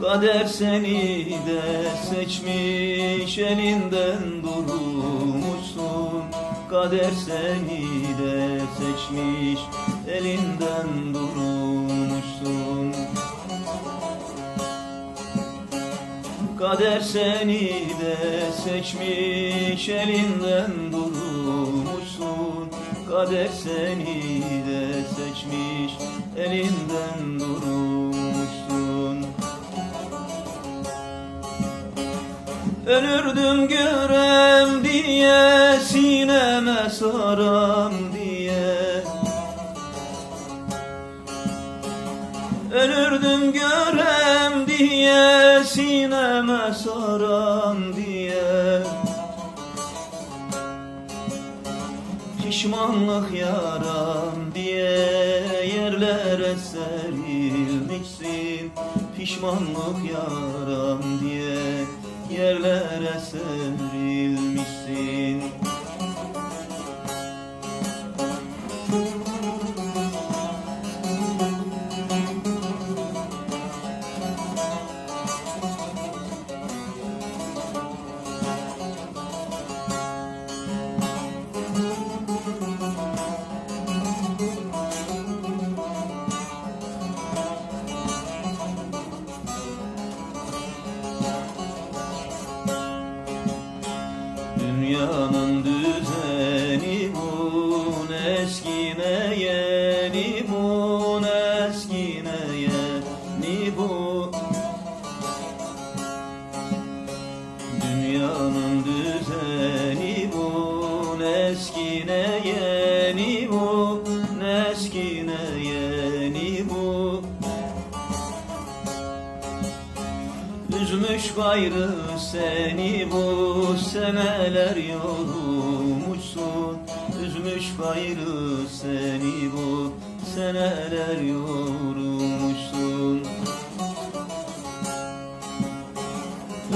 Kader seni de seçmiş elinden durmuşsun. Kader seni de seçmiş elinden durmuşsun. Kader seni de seçmiş elinden durmuşsun. Kader seni de seçmiş elinden Ölürdüm görem diye sineme saram diye. Ölürdüm görem diye sineme saram diye. Pişmanlık yaram diye yerlere serilmişsin. Pişmanlık yaram diye yerlere serilmişsin Dünyanın düzeni bu eskine yeni bu eskine yeni bu Dünyanın düzeni bu eskine yeni bu eskine Üzmüş gayrı seni bu seneler yorulmuşsun Üzmüş gayrı seni bu seneler yorulmuşsun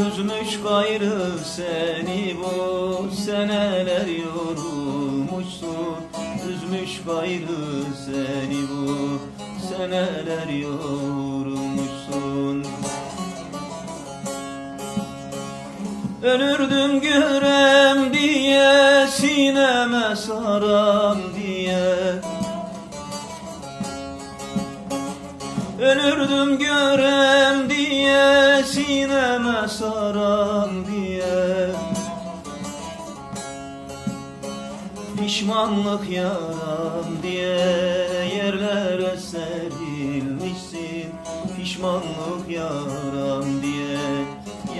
Üzmüş gayrı seni bu seneler yorulmuşsun Üzmüş gayrı seni bu seneler yorulmuşsun Ölürdüm görem diye sineme saram diye. Ölürdüm görem diye sineme saram diye. Pişmanlık yaram diye yerlere serilmişsin. Pişmanlık yaram diye